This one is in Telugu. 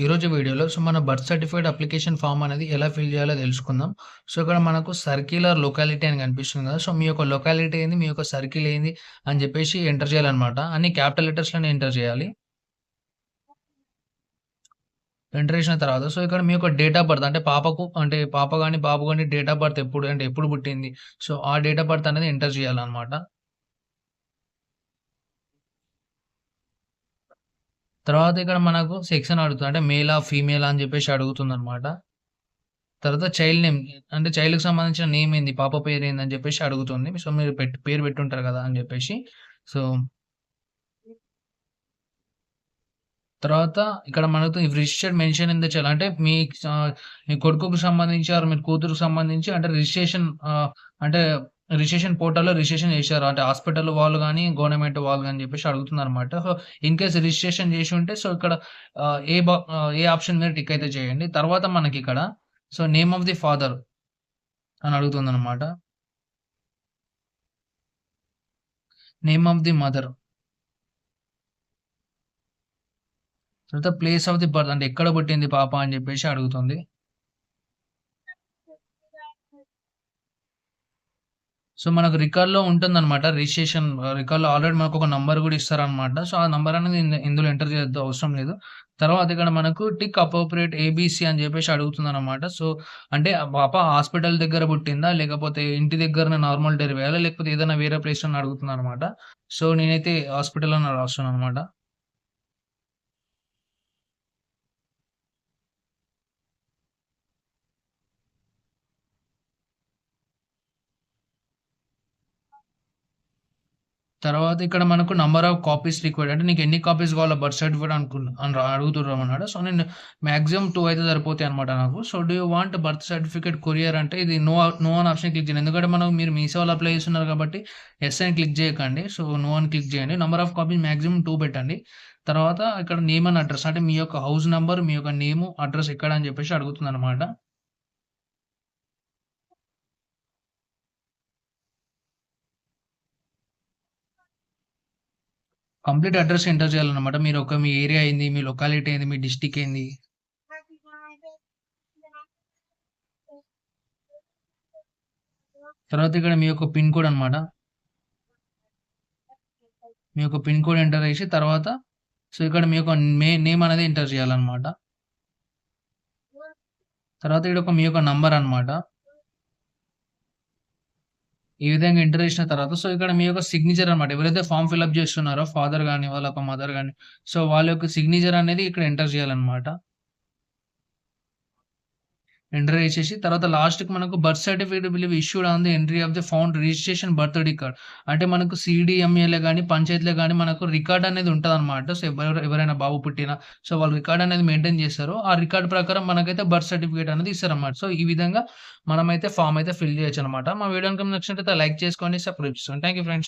ఈరోజు వీడియోలో సో మన బర్త్ సర్టిఫికేట్ అప్లికేషన్ ఫామ్ అనేది ఎలా ఫిల్ చేయాలో తెలుసుకుందాం. సో ఇక్కడ మనకు సర్కిలర్ లొకాలిటీ అని కనిపిస్తుంది కదా! సో మీ యొక్క లొకాలిటీ ఏంది? మీ యొక్క సర్కిల్ ఏంది? అని చెప్పేసి ఎంటర్ చేయాలన్నమాట. అన్ని క్యాపిటల్ లెటర్స్‌లోనే ఎంటర్ చేయాలి. ఎంటర్ చేసిన తర్వాత సో ఇక్కడ మీ యొక్క డేట్ ఆఫ్ బర్త్ అంటే పాపకు అంటే పాప కానీ బాబు కానీ డేట్ ఆఫ్ బర్త్ ఎప్పుడు అంటే ఎప్పుడు పుట్టింది? సో ఆ డేట్ ఆఫ్ బర్త్ అనేది ఎంటర్ చేయాలన్నమాట. తర్వాత ఇక్కడ మనకు సెక్షన్ అడుగుతుంది. అంటే మేలా? ఫీమేలా? అని చెప్పేసి అడుగుతుంది అనమాట తర్వాత చైల్డ్ నేమ్ అంటే చైల్డ్‌కి సంబంధించిన నేమ్ ఏంది? పాప పేరు ఏంది? అని చెప్పేసి అడుగుతుంది. సో మీరు పెట్టి పేరు పెట్టుంటారు కదా! అని చెప్పేసి. సో తర్వాత ఇక్కడ మనకు if registered mention in the child అంటే మీ కొడుకుకు కొడుకుకి సంబంధించి ఆర్ మీ కూతురుకి సంబంధించి అంటే రిజిస్ట్రేషన్ అంటే రిజిస్ట్రేషన్ పోర్టల్‌లో రిజిస్ట్రేషన్ చేశారు. అంటే హాస్పిటల్ వాళ్ళు కానీ గవర్నమెంట్ వాళ్ళు కానీ చెప్పేసి అడుగుతుందన్నమాట. సో ఇన్ కేస్ రిజిస్ట్రేషన్ చేసి ఉంటే సో ఇక్కడ ఏ బా ఏ ఆప్షన్ మీద టిక్ అయితే చేయండి. తర్వాత మనకి ఇక్కడ so name of the father అని అడుగుతుందన్నమాట. Name of the mother. తర్వాత ప్లేస్ ఆఫ్ ది బర్త్ అంటే ఎక్కడ పుట్టింది పాప అని చెప్పేసి అడుగుతుంది. సో మనకు రికార్డ్‌లో ఉంటుందన్నమాట. రిజిస్ట్రేషన్ రికార్డ్‌లో ఆల్రెడీ మనకు ఒక నంబర్ కూడా ఇస్తారన్నమాట. సో ఆ నంబర్ అనేది ఇందులో ఎంటర్ చేయొద్దు అవసరం లేదు. తర్వాత ఇక్కడ మనకు టిక్ అప్రోప్రియేట్ ఏబీసీ అని చెప్పేసి అడుగుతుందన్నమాట. సో అంటే పాప హాస్పిటల్ దగ్గర పుట్టిందా? లేకపోతే ఇంటి దగ్గరనే నార్మల్ డెలివరీయా? లేకపోతే ఏదైనా వేరే ప్లేస్‌లో అని అడుగుతుందన్నమాట. సో నేనైతే హాస్పిటల్ అని రాస్తున్నానన్నమాట. తర్వాత ఇక్కడ మనకు నంబర్ ఆఫ్ కాపీస్ రిక్వైర్డ్ అంటే నీకు ఎన్ని కాపీస్ కావాలో బర్త్ సర్టిఫికేట్ అనుకున్న అడుగుతున్నాం అన్నాడు సో నేను మాక్సిమం టూ అయితే సరిపోతాయి అనమాట నాకు. So do you want birth certificate courier అంటే ఇది నో నో అని ఆప్షన్ క్లిక్ చేయండి. ఎందుకంటే మనం మీరు మీసేవలో అప్లై చేస్తున్నారు కాబట్టి ఎస్ అని క్లిక్ చేయకండి. సో నో అని క్లిక్ చేయండి. Number of copies maximum two పెట్టండి. తర్వాత ఇక్కడ నేమ్ అండ్ అడ్రస్ అంటే మీ యొక్క హౌస్ నెంబర్ మీ యొక్క నేము, అడ్రస్ ఎక్కడ అని చెప్పేసి అడుగుతుందన్నమాట. కంప్లీట్ అడ్రస్ ఎంటర్ చేయాలన్నమాట. మీరు ఒక మీ ఏరియా ఏంది? మీ లొకాలిటీ ఏంది? మీ డిస్టిక్ ఏంది? తర్వాత ఇక్కడ మీ యొక్క పిన్ కోడ్ అనమాట మీ యొక్క పిన్ కోడ్ ఎంటర్ చేసి తర్వాత సో ఇక్కడ మీ యొక్క మే నేమ్ అనేది ఎంటర్ చేయాలన్నమాట. తర్వాత ఇక్కడ ఒక మీ యొక్క నంబర్ అన్నమాట. ఈ విధంగా ఎంటర్ చేసిన తర్వాత సో ఇక్కడ మీ యొక్క సిగ్నేచర్ అన్నమాట. ఎవరైతే ఫామ్ ఫిల్ అప్ చేస్తున్నారో ఫాదర్ గాని, వాళ్ళ మదర్ గాని సో వాళ్ళ యొక్క సిగ్నేచర్ అనేది ఇక్కడ ఎంటర్ చేయాలన్నమాట. ఎంటర్ చేసేసి తర్వాత లాస్ట్‌కి మనకు birth certificate believe issued on the entry of the found registration birth record. అంటే మనకు సీడీఎంఏలో కానీ పంచాయతీలో కానీ మనకు రికార్డ్ అనేది ఉంటదన్నమాట. సో ఎవరు ఎవరైనా బాబు పుట్టినా సో వాళ్ళు రికార్డ్ అనేది మెయింటైన్ చేస్తారు. ఆ రికార్డ్ ప్రకారం మనకైతే బర్త్ సర్టిఫికేట్ అనేది ఇస్తారన్నమాట. సో ఈ విధంగా మనమైతే ఫామ్ అయితే ఫిల్ చేయొచ్చన్నమాట. మా వీడియో గనుక నచ్చినట్లయితే లైక్ చేసుకోండి, సబ్స్క్రైబ్ చేసుకోండి. Thank you friends.